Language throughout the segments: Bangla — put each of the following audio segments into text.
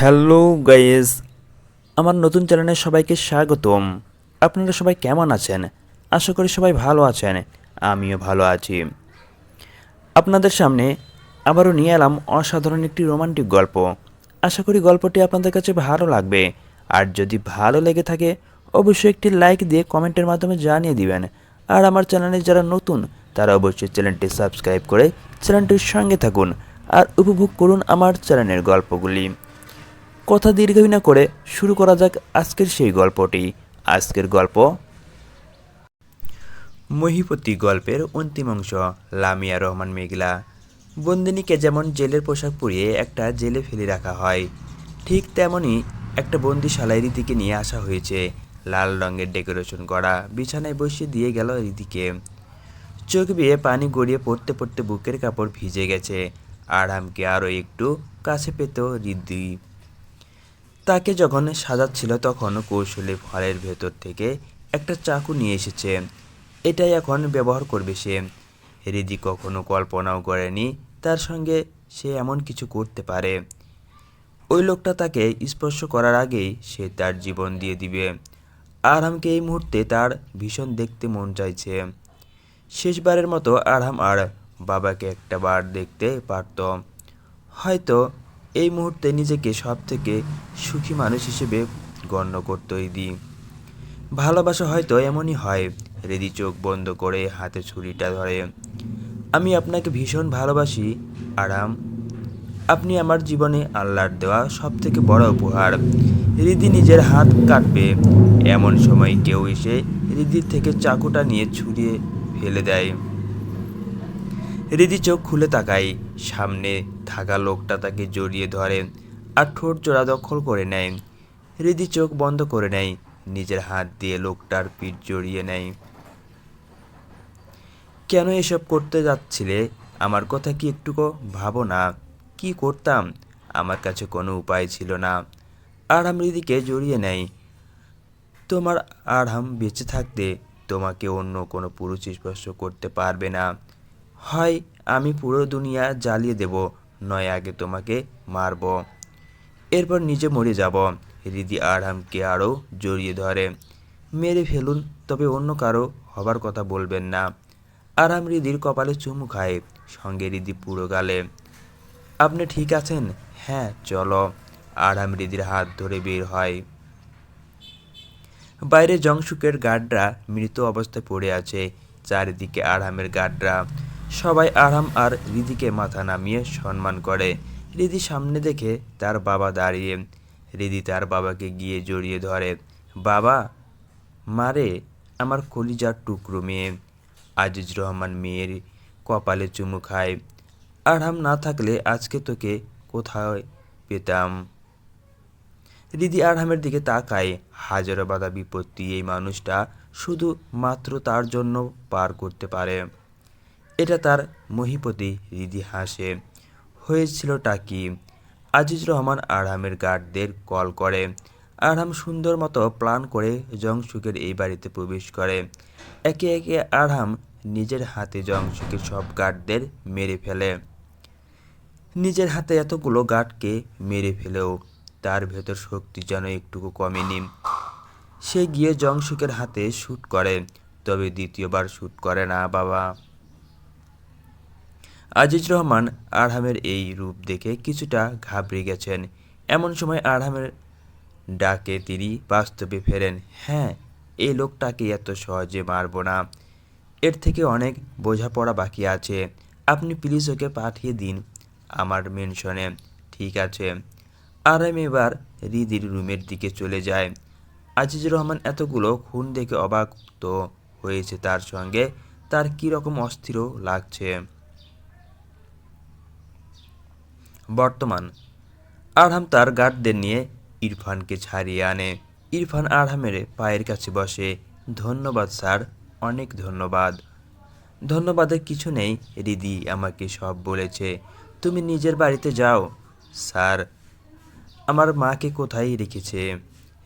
হ্যালো গাইজ আমার নতুন চ্যানেলে সবাইকে স্বাগতম। আপনারা সবাই কেমন আছেন? আশা করি সবাই ভালো আছেন। আমিও ভালো আছি। আপনাদের সামনে আবারও নিয়ে এলাম অসাধারণ একটি রোমান্টিক গল্প। আশা করি গল্পটি আপনাদের কাছে ভালো লাগবে। আর যদি ভালো লেগে থাকে, অবশ্যই একটি লাইক দিয়ে কমেন্টের মাধ্যমে জানিয়ে দিবেন। আর আমার চ্যানেলে যারা নতুন, তারা অবশ্যই চ্যানেলটি সাবস্ক্রাইব করে চ্যানেলটির সঙ্গে থাকুন। আর উপভোগ করুন আমার চ্যানেলের গল্পগুলি। কথা দীর্ঘই না করে শুরু করা যাক আজকের সেই গল্পটি। আজকের গল্প মহিপতি গল্পের অন্তিম অংশ, লামিয়া রহমান মেঘলা। বন্দিনীকে যেমন জেলের পোশাক পরিয়ে একটা জেলে ফেলে রাখা হয়, ঠিক তেমনই একটা বন্দিশালায় রীতিকে নিয়ে আসা হয়েছে। লাল রঙের ডেকোরেশন করা, বিছানায় বসিয়ে দিয়ে গেল রীতিকে। চোখ বেয়ে পানি গড়িয়ে পড়তে পড়তে বুকের কাপড় ভিজে গেছে। আরামকে আরও একটু কাছে পেত রিদ্ধি তাকে যখন সাজাচ্ছিল তখন কৌশলে ফলের ভেতর থেকে একটা চাকু নিয়ে এসেছে। এটাই এখন ব্যবহার করবে সে। রিদি কখনো কল্পনাও করেনি তার সঙ্গে সে এমন কিছু করতে পারে। ওই লোকটা তাকে স্পর্শ করার আগেই সে তার জীবন দিয়ে দিবে। আরহামকে এই মুহূর্তে তার ভীষণ দেখতে মন চাইছে। শেষবারের মতো আরহাম আর বাবাকে একটা বার দেখতে পারত। হয়তো এই মুহূর্তে নিজেকে সব থেকে সুখী মানুষ হিসেবে গণ্য করত ইদি ভালোবাসা হয়তো এমনই হয় রেদি চোখ বন্ধ করে হাতে ছুরিটা ধরে। আমি আপনাকে ভীষণ ভালোবাসি, আরাম। আপনি আমার জীবনে আল্লাহর দেওয়া সব থেকে বড় উপহার। রিদি নিজের হাত কাটবে। এমন সময় কেউ এসে রিদির থেকে চাকুটা নিয়ে ছুরিয়ে ফেলে দেয়। রিদি চোখ খুলে তাকায় সামনে। থাকা লোকটা তাকে জড়িয়ে ধরে আর ঠোঁট জোড়া দখল করে নেয়। রিদি চোখ বন্ধ করে নেয়। নিজের হাত দিয়ে লোকটার পিঠ জড়িয়ে নেয়। কেন এসব করতে যাচ্ছিলে? আমার কথা কি একটুকু ভাবো না। কি করতাম? আমার কাছে কোনো উপায় ছিল না। আরহাম রিদিকে জড়িয়ে নেয়। তোমার আরহাম বেঁচে থাকতে তোমাকে অন্য কোনো পুরুষ স্পর্শ করতে পারবে না। হয় আমি পুরো দুনিয়া জ্বালিয়ে দেব। নয়, আগে তোমাকে মারব। এরপর নিজে মরে যাব। রিদি আরহামকে আরও জড়িয়ে ধরে। মেরে ফেলুন, তবে অন্য কারও হবার কথা বলবেন না। আরাম রিদির কপালে চুমু খায়, সঙ্গে রিদি পুরো গালে। আপনি ঠিক আছেন? হ্যাঁ চলো। আরাম রিদির হাত ধরে বের হয়। বাইরে জংশুকের গার্ডরা মৃত অবস্থায় পড়ে আছে। চারিদিকে আরহামের গার্ডরা সবাই আরহাম আর রিদিকে মাথা নামিয়ে সম্মান করে। রিদি সামনে দেখে তার বাবা দাঁড়িয়ে রিদি তার বাবাকে গিয়ে জড়িয়ে ধরে। বাবা, মারে, আমার কলিজার টুকরো মেয়ে। আজিজ রহমান মেয়ের কপালে চুমু খায়। আরহাম না থাকলে আজকে তোকে কোথায় পেতাম? রিদি আরহামের দিকে তাকায়। হাজারো বাধা বিপত্তি এই মানুষটা শুধু মাত্র তার জন্য পার করতে পারে। এটা তার মহিপতি রিদি হাসে হয়েছিলটা কি? আজিজ রহমান আরহামের গার্ডদের কল করে। আরহাম সুন্দর মতো প্ল্যান করে জংশুকের এই বাড়িতে প্রবেশ করে। একে একে আরহাম নিজের হাতে জংশুকের সব গার্ডদের মেরে ফেলে। নিজের হাতে এতগুলো গার্ডকে মেরে ফেলেও তার ভেতর শক্তি যেন একটুকু কমেনি। সে গিয়ে জংশুকের হাতে শ্যুট করে, তবে দ্বিতীয়বার শ্যুট করে না, বাবা। আজিজ রহমান আরহামের এই রূপ দেখে কিছুটা ঘাবড়ে গেছেন। এমন সময় আরহামের ডাকে তিনি বাস্তবে ফেরেন হ্যাঁ এই লোকটাকে এত সহজে মারব না। এর থেকে অনেক বোঝাপড়া বাকি আছে। আপনি প্লিজ ওকে পাঠিয়ে দিন আমার মেনশনে ঠিক আছে। আরাম এবার রিদির রুমের দিকে চলে যায়। আজিজুর রহমান এতগুলো খুন দেখে অবাক তো হয়েছে তার সঙ্গে। তার কী রকম অস্থিরও লাগছে। বর্তমান। আরহাম তার গার্ডদের নিয়ে ইরফানকে ছাড়িয়ে আনে। ইরফান আরহামের পায়ের কাছে বসে, ধন্যবাদ স্যার, অনেক ধন্যবাদ। ধন্যবাদের কিছু নেই, রিদি আমাকে সব বলেছে। তুমি নিজের বাড়িতে যাও, স্যার। আমার মাকে কোথায় রেখেছে?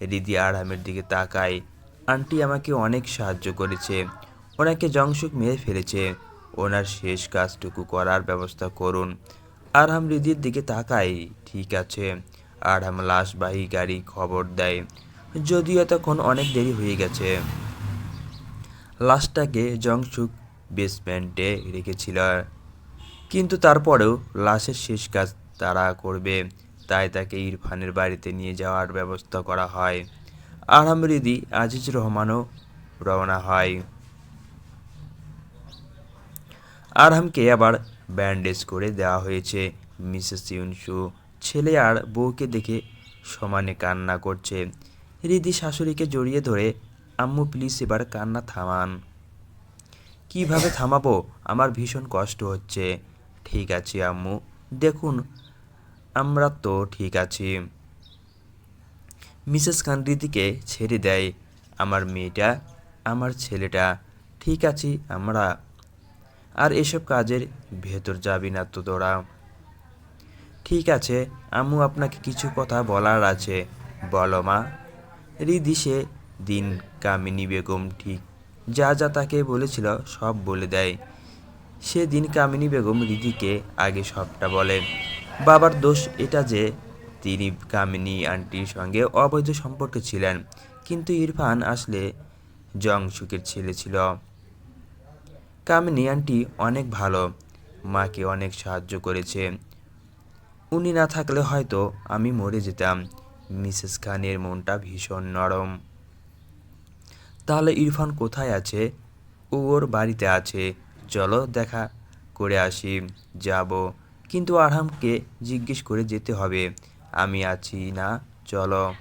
রিদি আরহামের দিকে তাকায়। আন্টি আমাকে অনেক সাহায্য করেছে। ওনাকে জংশুক মেরে ফেলেছে। ওনার শেষ কাজটুকু করার ব্যবস্থা করুন। আরহাম রিদির দিকে তাকায় ঠিক আছে। আরহাম লাশবাহী গাড়ি খবর দেয়, যদিও তখন অনেক দেরি হয়ে গেছে। লাশটাকে জংসুক বেসমেন্টে রেখেছিল। কিন্তু তারপরেও লাশের শেষ কাজ তারা করবে, তাই তাকে ইরফানের বাড়িতে নিয়ে যাওয়ার ব্যবস্থা করা হয়। আরহাম রিদি আজিজ রহমানও রওনা হয়। আরহামকে আবার ব্যান্ডেজ করে দেওয়া হয়েছে। মিসেস ইউনসু ছেলে আর বউকে দেখে সমানে কান্না করছে। রিদি শাশুড়িকে জড়িয়ে ধরে, আম্মু প্লিজ এবার কান্না থামান। কীভাবে থামাবো? আমার ভীষণ কষ্ট হচ্ছে। ঠিক আছে, আম্মু। দেখুন, আমরা তো ঠিক আছি। মিসেস খান রিদিকে ছেড়ে দেয়, আমার মেয়েটা, আমার ছেলেটা, ঠিক আছি, আমরা আর এসব কাজের ভেতর যাবি না তো তোরা ঠিক আছে, আম্মু আপনাকে কিছু কথা বলার আছে। বলো মা। রিদি সে দিন কামিনী বেগম ঠিক যা যা তাকে বলেছিল সব বলে দেয়। সেদিন কামিনী বেগম রিদিকে আগে সবটা বলে। বাবার দোষ এটা যে তিনি কামিনী আন্টির সঙ্গে অবৈধ সম্পর্কে ছিলেন, কিন্তু ইরফান আসলে জংসুকের ছেলে ছিল। কামিনী আন্টি অনেক ভালো, মাকে অনেক সাহায্য করেছে। উনি না থাকলে হয়তো আমি মরে যেতাম। মিসেস খানের মনটা ভীষণ নরম। তাহলে ইরফান কোথায় আছে? ও ওর বাড়িতে আছে। চলো দেখা করে আসি, যাব। কিন্তু আরহামকে জিজ্ঞেস করে যেতে হবে, আমি আছি না, চলো।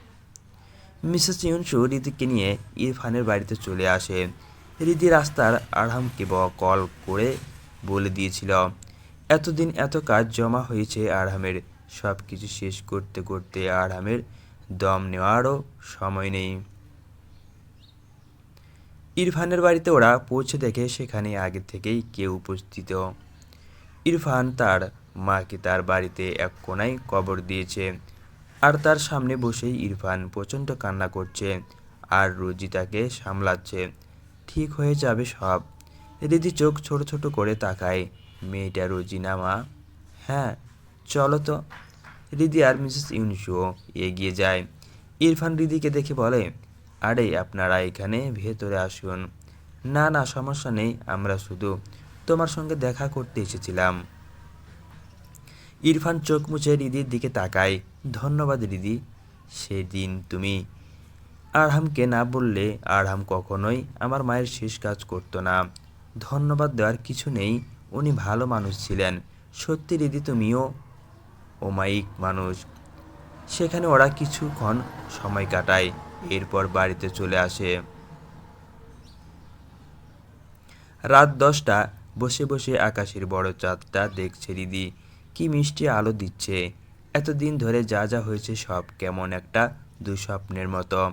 মিসেস ইউনসু রিদিকে নিয়ে ইরফানের বাড়িতে চলে আসে। রিদি রাস্তার আরহামকে ব- কল করে বলে দিয়েছিল, এতদিন এত কাজ জমা হয়েছে আরহামের সব কিছু শেষ করতে করতে আরহামের দম নেওয়ারও সময় নেই। ইরফানের বাড়িতে ওরা পৌঁছে দেখে সেখানে আগে থেকেই কেউ উপস্থিত। ইরফান তার মাকে তার বাড়িতে এক কোনায় কবর দিয়েছে। আর তার সামনে বসেই ইরফান প্রচণ্ড কান্না করছে আর রোজি তাকে সামলাচ্ছে। ঠিক হয়ে যাবে সব। রিদি চোখ ছোট ছোট করে তাকায়। মেয়েটা রোজি না, মা। হ্যাঁ চলো তো। রিদি আর মিসেস ইউনিসও এগিয়ে যায়। ইরফান রিদিকে দেখে বলে, আরে, আপনারা এখানে ভেতরে আসুন। না না, সমস্যা নেই, আমরা শুধু তোমার সঙ্গে দেখা করতে এসেছিলাম। ইরফান চোখ মুছে রিদির দিকে তাকায়। ধন্যবাদ রিদি সেদিন তুমি আরহামকে না বললে আরহাম কখনোই আমার মায়ের শেষ কাজ করতো না। ধন্যবাদ দেওয়ার কিছু নেই, উনি ভালো মানুষ ছিলেন। সত্যি রিদি তুমিও ওমাইক মানুষ। সেখানে ওরা কিছুক্ষণ সময় কাটায়, এরপর বাড়িতে চলে আসে। রাত দশটা, বসে বসে আকাশের বড় চাঁদটা দেখছে দিদি। কি মিষ্টি আলো দিচ্ছে। এতদিন ধরে যা যা হয়েছে সব কেমন একটা দুঃস্বপ্নের মতো।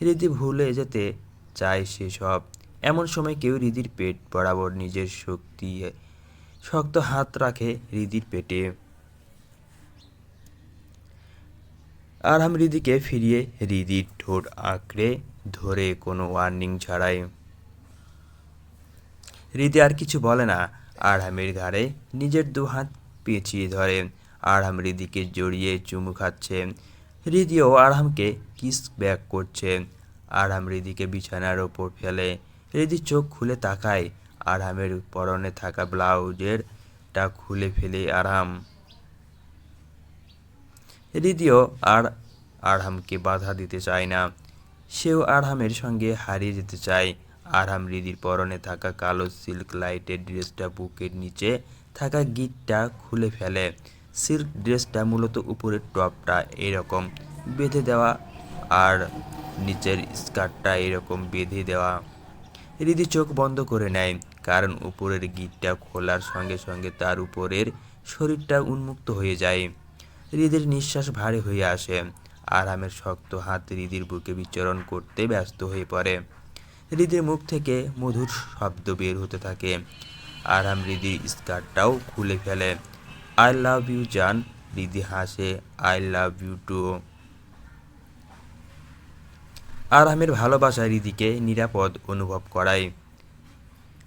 হৃদি ভুলে যেতে চায় সে সব। এমন সময় কেউ হৃদির পেট বরাবর নিজের শক্তি, শক্ত হাত রাখে হৃদির পেটে। আরহাম হৃদিকে ফিরিয়ে হৃদির ঠোঁট আঁকড়ে ধরে কোনো ওয়ার্নিং ছাড়াই। হৃদি আর কিছু বলে না। আরহামের ঘাড়ে নিজের দু হাত পেঁচিয়ে ধরে। আরহাম হৃদিকে জড়িয়ে চুমু খাচ্ছে। হৃদিও আরহামকে কিস ব্যাক করছে। আরহাম হৃদিকে বিছানার ওপর ফেলে। হৃদি চোখ খুলে তাকায়। আরহামের পরনে থাকা ব্লাউজের টা খুলে ফেলে আরহাম। হৃদিও আর আরহামকে বাধা দিতে চায় না। সেও আরহামের সঙ্গে হারিয়ে যেতে চায়। আরহাম হৃদির পরনে থাকা কালো সিল্ক লাইটের ড্রেসটা বুকের নিচে থাকা গিটটা খুলে ফেলে। সিল্ক ড্রেসটা মূলত উপরের টপটা এরকম। বেঁধে দেওয়া আর নিচের স্কার্টটা এরকম বেঁধে দেওয়া। হৃদি চোখ বন্ধ করে নেয়, কারণ উপরের গিটটা খোলার সঙ্গে সঙ্গে তার উপরের শরীরটা উন্মুক্ত হয়ে যায়। হৃদির নিঃশ্বাস ভারী হয়ে আসে। আরামের শক্ত হাত হৃদির বুকে বিচরণ করতে ব্যস্ত হয়ে পড়ে। হৃদির মুখ থেকে মধুর শব্দ বের হতে থাকে। আরাম হৃদির স্কার্টটাও খুলে ফেলে। আই লাভ ইউ, জান। হৃদি হাসে। I love you too. আরহামের ভালোবাসা হৃদিকে নিরাপদ অনুভব করায়।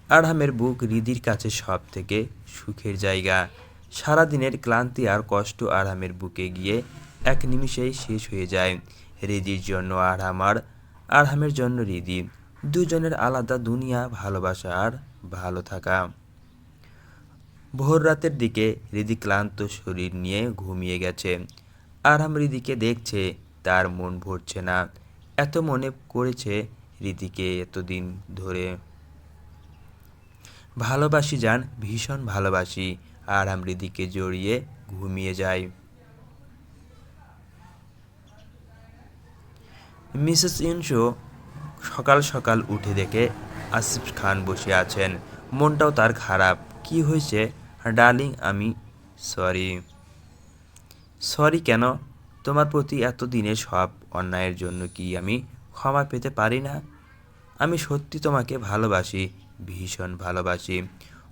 আরহামের বুক হৃদির কাছে সব থেকে সুখের জায়গা। সারাদিনের ক্লান্তি আর কষ্ট আরহামের বুকে গিয়ে এক নিমিষেই শেষ হয়ে যায়। রিদির জন্য আরহাম আর আরহামের জন্য রিদি দুজনের আলাদা দুনিয়া, ভালোবাসা আর ভালো থাকা। ভোর রাতের দিকে রিদি ক্লান্ত শরীর নিয়ে ঘুমিয়ে গেছে। আরহাম রিদিকে দেখছে, তার মন ভরছে না। এত মনে করেছে রিদিকে এতদিন ধরে। ভালোবাসি যান ভীষণ ভালোবাসি আরহাম রিদিকে জড়িয়ে ঘুমিয়ে যাই। মিসেস ইনশো সকাল সকাল উঠে দেখে আসিফ খান বসে আছেন। মনটাও তার খারাপ। কি হয়েছে? ডার্লিং, আমি সরি। সরি কেন? তোমার প্রতি এত দিনের সব অন্যায়ের জন্য কি আমি ক্ষমা পেতে পারি না? আমি সত্যি তোমাকে ভালোবাসি, ভীষণ ভালোবাসি।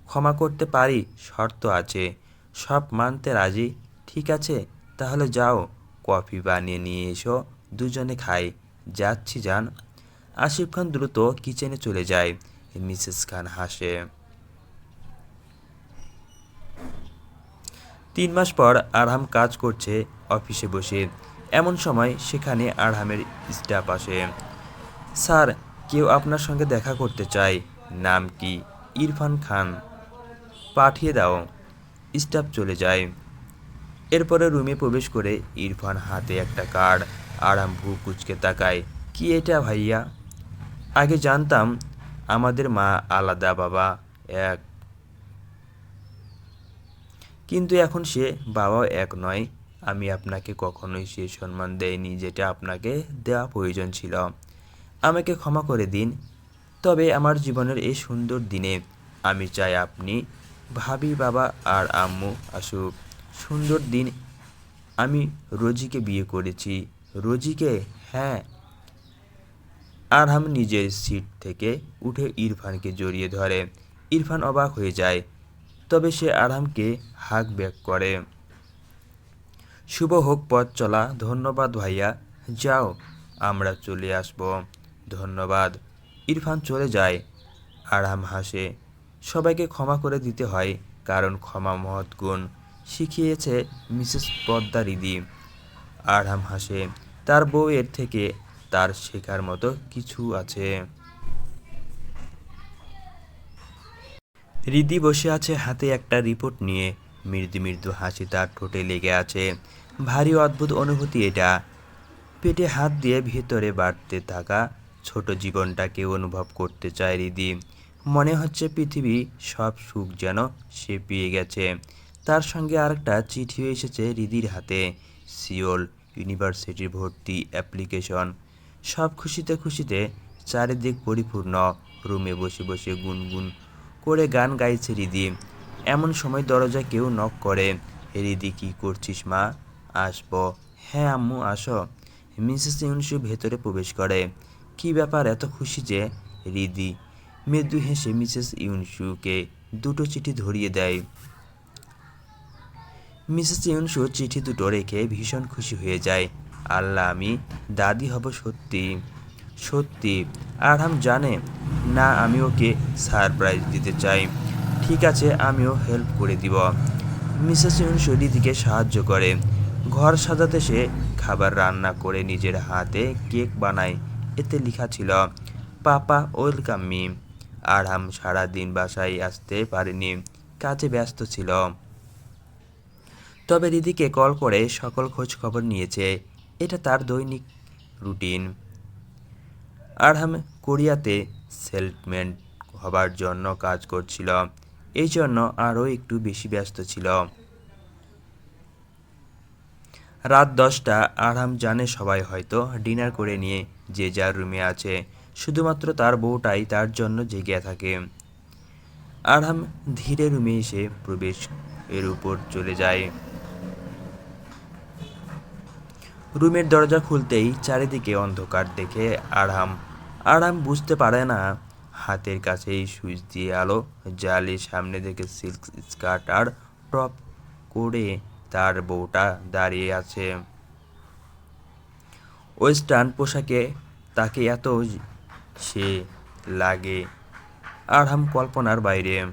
ক্ষমা করতে পারি, শর্ত আছে। সব মানতে রাজি? ঠিক আছে, তাহলে যাও। কফি বানিয়ে নিয়ে এসো, দুজনে খাই। যাচ্ছি যান আসিফ খান দ্রুত কিচেনে চলে যায়। মিসেস খান হাসে। তিন মাস পর আরহাম কাজ করছে অফিসে বসে। এমন সময় সেখানে আরহামের স্টাফ আসে। স্যার, কেউ আপনার সঙ্গে দেখা করতে চায় নাম কি? ইরফান খান। পাঠিয়ে দাও। স্টাফ চলে যায়। এরপরে রুমে প্রবেশ করে ইরফান হাতে একটা কার্ড। আরাম ভু কুচকে তাকায়। কি এটা ভাইয়া? আগে জানতাম, আমাদের মা আলাদা, বাবা এক। কিন্তু এখন সে বাবাও এক নয়। আমি আপনাকে কখনোই সে সম্মান দেয়নি যেটা আপনাকে দেওয়া প্রয়োজন ছিল। আমাকে ক্ষমা করে দিন। তবে আমার জীবনের এই সুন্দর দিনে আমি চাই আপনি ভাবি বাবা আর আম্মু আসুক। সুন্দর দিন আমি রোজিকে বিয়ে করেছি। রোজিকে? হ্যাঁ। আরহাম নিজের সিট থেকে উঠে ইরফানকে জড়িয়ে ধরে। ইরফান অবাক হয়ে যায়। তবে সে আরহামকে হাক ব্যাক করে। শুভ হোক পথ চলা। ধন্যবাদ ভাইয়া। যাও, আমরা চলে আসব। ধন্যবাদ। ইরফান চলে যায়। আরহাম হাসে। সবাইকে ক্ষমা করে দিতে হয়, কারণ ক্ষমা মহৎ গুণ। শিখিয়েছে মিসেস পদ্মা রিদি আরহাম হাসে। তার বউয়ের থেকে তার শেখার মতো কিছু আছে। রিদি বসে আছে হাতে একটা রিপোর্ট নিয়ে। মৃদু মৃদু হাসি তার ঠোঁটে লেগে আছে। ভারী অদ্ভুত অনুভূতি এটা। পেটে হাত দিয়ে ভেতরে বাড়তে থাকা ছোট জীবনটাকে অনুভব করতে চায় রিদি। মনে হচ্ছে পৃথিবী সব সুখ যেন সে পেয়ে গেছে। তার সঙ্গে আরেকটা চিঠিও এসেছে রিদির হাতে। সিওল ইউনিভার্সিটির ভর্তি অ্যাপ্লিকেশন। সব খুশিতে খুশিতে চারিদিক পরিপূর্ণ। রুমে বসে বসে গুনগুন করে গান গাইছে রিদি। এমন সময় দরজা কেউ নক করে। রিদি, কি করছিস মা? আসব। হ্যাঁ আম্মু, আসো। মিসেস ইউনসু ভেতরে প্রবেশ করে। কি ব্যাপার, এত খুশি যে? রিদি। মৃদু হেসে মিসেস ইউনসুকে দুটো চিঠি ধরিয়ে দেয়। মিসেস ইউনসু চিঠি দুটো রেখে ভীষণ খুশি হয়ে যায়। আল্লাহ, আমি দাদি হব সত্যি সত্যি। আরহাম জানে, না আমি ওকে সারপ্রাইজ দিতে চাই। ঠিক আছে, আমিও হেল্প করে দিব। মিসেস ইউনসু দিদিকে সাহায্য করে। ঘর সাজাতে সে খাবার রান্না করে নিজের হাতে কেক বানায়। এতে লেখা ছিল, পাপা, ওয়েলকাম মি। আরহাম সারাদিন বাসায় আসতে পারেনি, কাজে ব্যস্ত ছিল। তবে দিদিকে কল করে সকল খোঁজ খবর নিয়েছে। এটা তার দৈনিক রুটিন। আরহাম কোরিয়াতে সেলসম্যান হবার জন্য কাজ করছিল। এই জন্য আরও একটু বেশি ব্যস্ত ছিল। রাত দশটা আরহাম জানে সবাই হয়তো ডিনার করে নিয়ে যে যার রুমে আছে, শুধুমাত্র তার বউটাই তার জন্য জেগে থাকে। আরহাম ধীরে রুমে এসে প্রবেশ এর উপর চলে যায়। রুমের দরজা খুলতেই চারিদিকে অন্ধকার দেখে আরাম। আরাম বুঝতে পারে না হাতের কাছেই সুইচ দিয়ে আলো জালে সামনে দেখে সিল্ক স্কার্ট আর টপ করে তার বউটা দাঁড়িয়ে আছে। ওয়েস্টার্ন পোশাকে তাকে এত সে লাগে আরহাম কল্পনার বাইরে।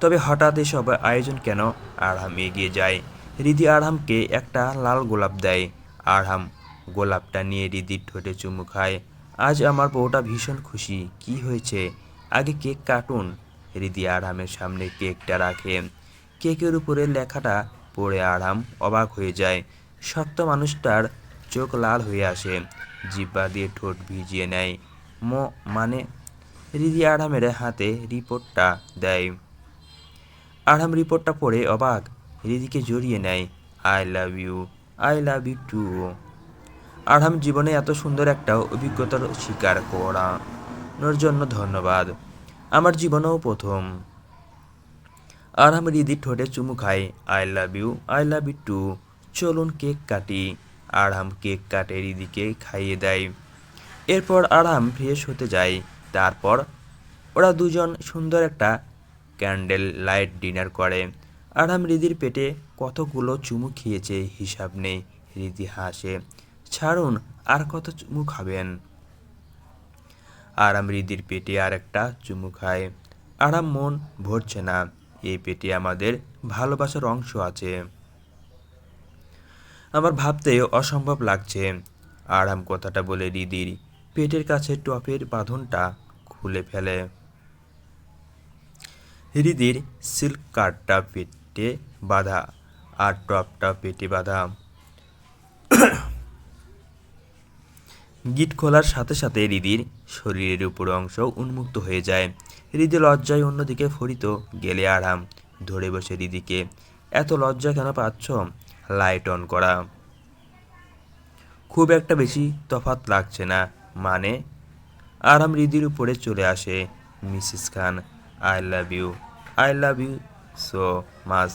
তবে হঠাৎ এসব আয়োজন কেন আরহাম এগিয়ে যায়? রিদি আরহামকে একটা লাল গোলাপ দেয়। আরহাম গোলাপটা নিয়ে রিদির ঠোঁটে চুমু খায়। আজ আমার বউটা ভীষণ খুশি। কি হয়েছে? আগে কেক কাটুন। রিদি আরহামের সামনে কেকটা রাখে। কেকের উপরে লেখাটা পড়ে আরহাম অবাক হয়ে যায়। শক্ত মানুষটার চোখ লাল হয়ে আসে। জিব্বা দিয়ে ঠোঁট ভিজিয়ে নেয়। ম মানে? রিদি আরহামের হাতে রিপোর্টটা দেয়। আরহাম রিপোর্টটা পড়ে অবাক। রিদিকে জড়িয়ে নেয়। I love you. I love you too. Arham জীবনে এত সুন্দর একটা অভিজ্ঞতার স্বীকার করানোর জন্য ধন্যবাদ। আমার জীবনেও প্রথম। আরহাম রিদির ঠোঁটে চুমু খাই, I love you, I love you too. চলুন কেক কাটি। আরহাম কেক কাটে রিদিকে খাইয়ে দেয়। এরপর আরহাম ফ্রেশ হতে যায়। তারপর ওরা দুজন সুন্দর একটা ক্যান্ডেল লাইট ডিনার করে। আরহাম রিদির পেটে কতগুলো চুমু খেয়েছে, হিসাব নেই। রিদি হাসে ছাড়ুন, আর কত চুমু খাবেন? আরাম রিদির পেটে আর একটা চুমু খায়। আরাম মন ভরছে না, এই পেটে আমাদের ভালোবাসার অংশ আছে। আমার ভাবতে অসম্ভব লাগছে। আরাম কথাটা বলে রিদির পেটের কাছে টপের বাঁধনটা খুলে ফেলে। রিদির সিল্ক কার্ডটা পেটে বাঁধা, আর টপটা পেটে বাঁধা। গিট খোলার সাথে সাথে রিদির শরীরের উপর অংশ উন্মুক্ত হয়ে যায়। রিদি লজ্জায় অন্যদিকে ফরিত গেলে আরাম। ধরে বসে রিদিকে এত লজ্জা কেন পাচ্ছ? লাইট অন করা। খুব একটা বেশি তফাত লাগছে না। মানে? আরাম রিদির উপরে চলে আসে, Mrs Khan. I love you. I love you so much.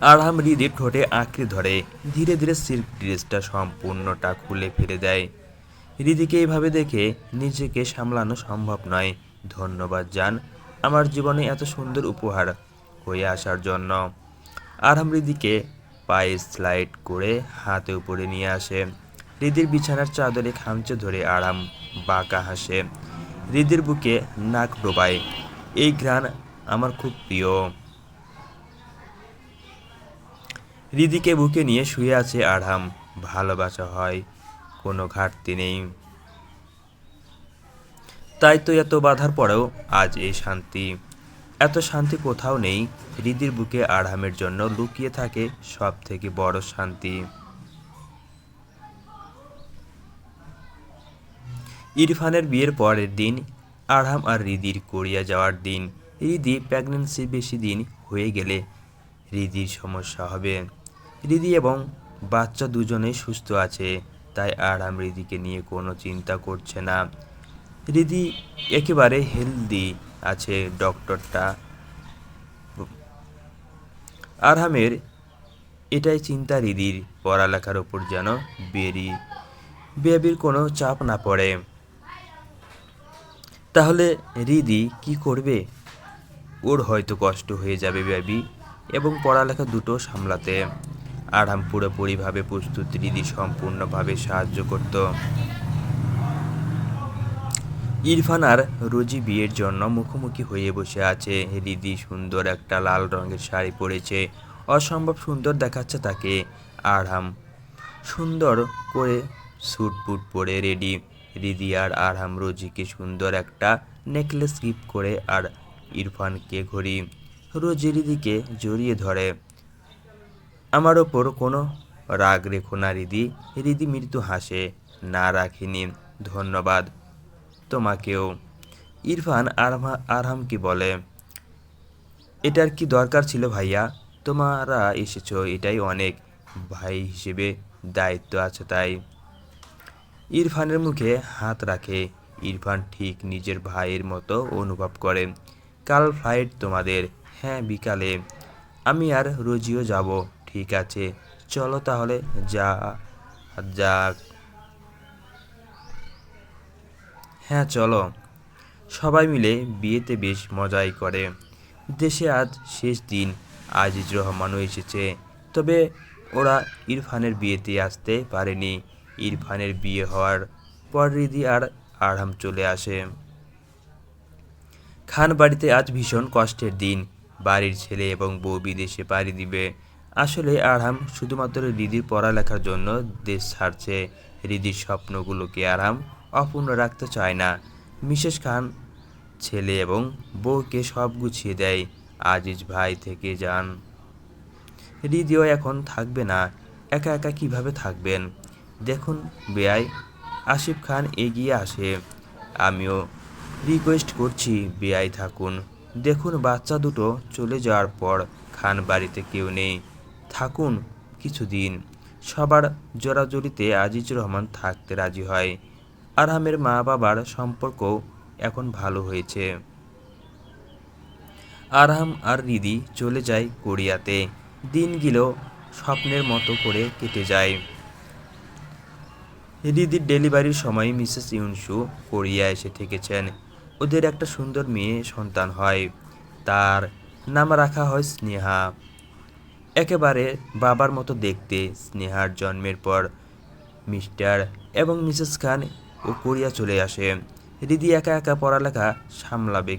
Arham হৃদের ঠোঁটে আঁকড়ে ধরে। ধীরে ধীরে সিল্ক ড্রেসটা সম্পূর্ণটা খুলে ফেলে দেয়। হৃদিকে এইভাবে দেখে নিজেকে সামলানো সম্ভব নয়। ধন্যবাদ, জান। আমার জীবনে এত সুন্দর উপহার হয়ে আসার জন্য। আরহাম হৃদিকে পায়ে স্লাইড করে হাতে উপরে নিয়ে আসে। হৃদির বিছানার চাদরে খামচে ধরে আরাম বাঁকা হাসে। হৃদির বুকে নাক ডোবায়। এই ঘ্রাণ আমার খুব প্রিয়। রিদিকে বুকে নিয়ে শুয়ে আছে আড়াম ভালোবাসা হয়, কোনো ঘাটতি নেই। তাই তো এত বাধার পরেও আজ এই শান্তি। এত শান্তি কোথাও নেই হৃদির বুকে আড়ামের জন্য লুকিয়ে থাকে সব থেকে বড় শান্তি। ইরফানের বিয়ের পরের দিন আরহাম আর রিদির কোরিয়া যাওয়ার দিন। রিদি প্রেগনেন্সি বেশি দিন হয়ে গেলে রিদির সমস্যা হবে। রিদি এবং বাচ্চা দুজনেই সুস্থ আছে, তাই আরহাম রিদিকে নিয়ে কোনো চিন্তা করছে না। রিদি একেবারে হেলদি আছে ডক্টরটা। আরহামের এটাই চিন্তা রিদির পড়ালেখার ওপর যেন বেরি, বেবির কোনো চাপ না পড়ে। তাহলে রিদি কি করবে? ওর হয়তো কষ্ট হয়ে যাবে বেবি এবং পড়ালেখা দুটো সামলাতে। আরাম পুরোপুরিভাবে প্রস্তুত রিদি সম্পূর্ণভাবে সাহায্য করত। ইরফান আর রোজি বিয়ের জন্য মুখোমুখি হয়ে বসে আছে। রিদি সুন্দর একটা লাল রঙের শাড়ি পরেছে। অসম্ভব সুন্দর দেখাচ্ছে তাকে। আরহাম সুন্দর করে স্যুট বুট পরে রেডি। রিদি আর আরহাম রোজিকে সুন্দর একটা নেকলেস গিফট করে আর ইরফানকে ঘড়ি। রোজি রিদিকে জড়িয়ে ধরে। আমার ওপর কোনো রাগ রেখো না, রিদি। রিদি মৃত্যু হাসে, না রাখিনি, ধন্যবাদ তোমাকেও। ইরফান আরহা আরহামকে বলে, এটার কি দরকার ছিল ভাইয়া? তোমারা এসেছ, এটাই অনেক। ভাই হিসেবে দায়িত্ব আছে তাই। ইরফানের মুখে হাত রাখে। ইরফান ঠিক নিজের ভাইয়ের মতো অনুভব করে, কাল ফ্লাইট তোমাদের। হ্যাঁ বিকালে। আমি আর রোজিও যাব। ঠিক আছে। চলো তাহলে, যা, যাক। হ্যাঁ চলো। সবাই মিলে বিয়েতে বেশ মজাই করে। দেশে আজ শেষ দিন, আজিজ রহমানও এসেছে। তবে ওরা ইরফানের বিয়েতে আসতে পারেনি। ইরফানের বিয়ে হওয়ার পর রিদি আর আরহাম চলে আসে। খান বাড়িতে আজ ভীষণ কষ্টের দিন। বাড়ির ছেলে এবং বউ বিদেশে পাড়ি দিবে। আসলে আরহাম শুধুমাত্র রিদির পড়ালেখার জন্য দেশ ছাড়ছে। রিদির স্বপ্নগুলোকে আরহাম অপূর্ণ রাখতে চায় না। মিসেস খান, ছেলে এবং বউকে সব গুছিয়ে দেয়। আজিজ ভাই থেকে যান। রিদিও এখন থাকবে না। একা একা কীভাবে থাকবেন? দেখুন, বেয়াই আসিফ খান এগিয়ে আসে। আমিও রিকোয়েস্ট করছি, বেয়াই থাকুন। দেখুন, বাচ্চা দুটো চলে যাওয়ার পর খান বাড়িতে কেউ নেই। থাকুন কিছুদিন। সবার জোরাজুরিতে আজিজ রহমান থাকতে রাজি হয়। আরহামের মা বাবার সম্পর্ক এখন ভালো হয়েছে। আরহাম আর রিদি চলে যায় কোরিয়াতে। দিনগুলো স্বপ্নের মতো করে কেটে যায়। রিদির ডেলিভারির সময় মিসেস ইউনসু কোরিয়া এসে থেকেছেন। ওদের একটা সুন্দর মেয়ে সন্তান হয়। তার নাম রাখা হয় স্নেহা। একেবারে বাবার মতো দেখতে স্নেহার জন্মের পর মিস্টার এবং মিসেস খান ও কোরিয়া চলে আসে। রিদি একা একা পড়ালেখা সামলাবে।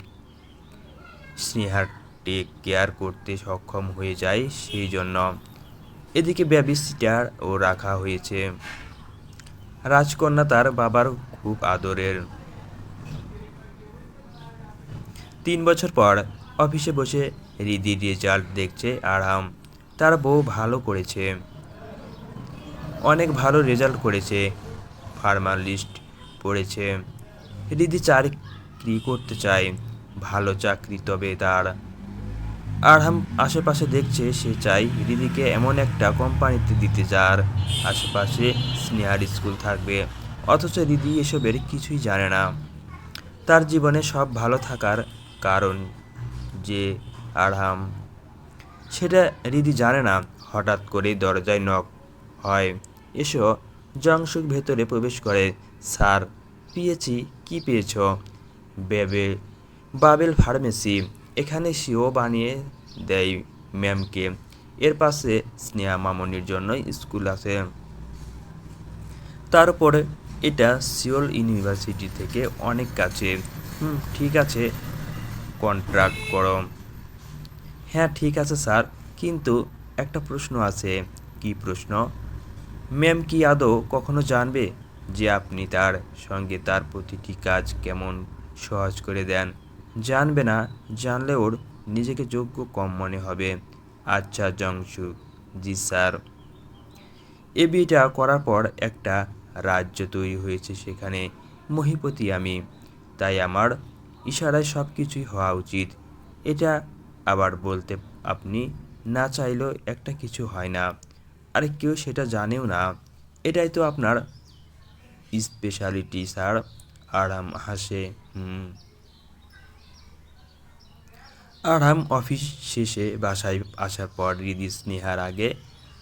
স্নেহার টেক কেয়ার করতে সক্ষম হয়ে যায় সেই জন্য। এদিকে বেবি সিটার ও রাখা হয়েছে। রাজকন্যা তার বাবার খুব আদরের। তিন বছর পর অফিসে বসে রিদির রেজাল্ট দেখছে আরাম। তার বউ ভালো করেছে। অনেক ভালো রেজাল্ট করেছে। ফার্মার লিস্ট পড়েছে। রিদি চাকরি করতে চায়। ভালো চাকরি তবে তার। আরহাম আশেপাশে দেখছে সে চাই রিদিকে এমন একটা কোম্পানিতে দিতে যার আশেপাশে স্নেহার স্কুল থাকবে। অথচ রিদি এসবের কিছুই জানে না। তার জীবনে সব ভালো থাকার কারণ যে আরহাম সেটা রিদি জানে না। হঠাৎ করে দরজায় নক হয়। এসো জংশুক ভেতরে প্রবেশ করে। স্যার, পেয়েছি। কি পেয়েছ? বেবে, বাবেল ফার্মেসি। এখানে সিও বানিয়ে দেয় ম্যামকে। এর পাশে স্নেহা মামনির জন্য স্কুল আছে। তারপরে এটা সিওল ইউনিভার্সিটি থেকে অনেক কাছে। হুম, ঠিক আছে। কন্ট্রাক্ট করো। হ্যাঁ ঠিক আছে স্যার। কিন্তু একটা প্রশ্ন আছে। কি প্রশ্ন? ম্যাম, কি আদৌ কখনো জানবে যে আপনি তার সঙ্গে তার প্রতিটি কাজ কেমন সহজ করে দেন? জানবে না, জানলে ওর নিজেকে যোগ্য কম মনে হবে। আচ্ছা জংশু জি, স্যার। এ বিয়েটা করার পর একটা রাজ্য তৈরি হয়েছে সেখানে। মহিপতি আমি। তাই আমার ইশারায় সব কিছুই হওয়া উচিত। এটা আবার বলতে, আপনি না চাইলেও একটা কিছু হয় না। আর কেউ সেটা জানেও না। এটাই তো আপনার স্পেশালিটি স্যার। আরাম হাসে হুম। আরহাম অফিস শেষে বাসায় আসার পর রিদি স্নেহার আগে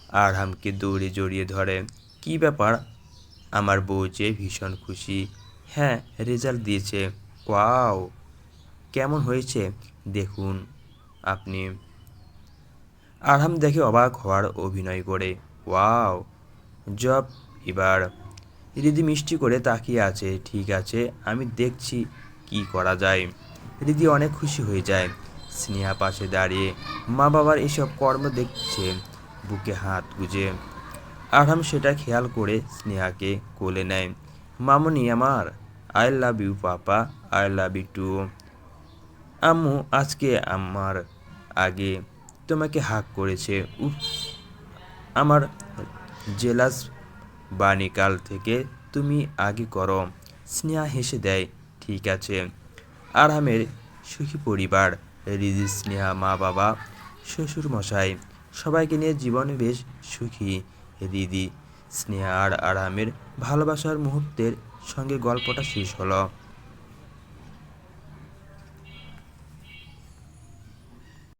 আরহামকে দৌড়ে জড়িয়ে ধরে, কি ব্যাপার? আমার বউ যে ভীষণ খুশি। হ্যাঁ রেজাল্ট দিয়েছে। ওয়াও, কেমন হয়েছে? দেখুন। আপনি। আরহাম দেখে অবাক হওয়ার অভিনয় করে, ওয়াও, জব এবার। রিদি মিষ্টি করে তাকিয়ে আছে, ঠিক আছে, আমি দেখছি কি করা যায়। রিদি অনেক খুশি হয়ে যায়, স্নেহা পাশে দাঁড়িয়ে, মা বাবার এসব কর্ম দেখছে, বুকে হাত গুজে। আরহাম সেটা খেয়াল করে স্নেহাকে কোলে নেয়, মামনি আমার I love you papa I love you too আম্মু, আজকে আমার আগে তোমাকে হাক করেছে। উফ, আমার জেলাস বাণীকাল থেকে তুমি আগে করো। স্নেহা হেসে দেয়, ঠিক আছে। আরামের সুখী পরিবার রিদি স্নেহা মা বাবা, শ্বশুর মশাই, সবাইকে নিয়ে জীবনে বেশ সুখী। রিদি, স্নেহা আর আরহামের ভালোবাসার মুহূর্তের সঙ্গে গল্পটা শেষ হলো।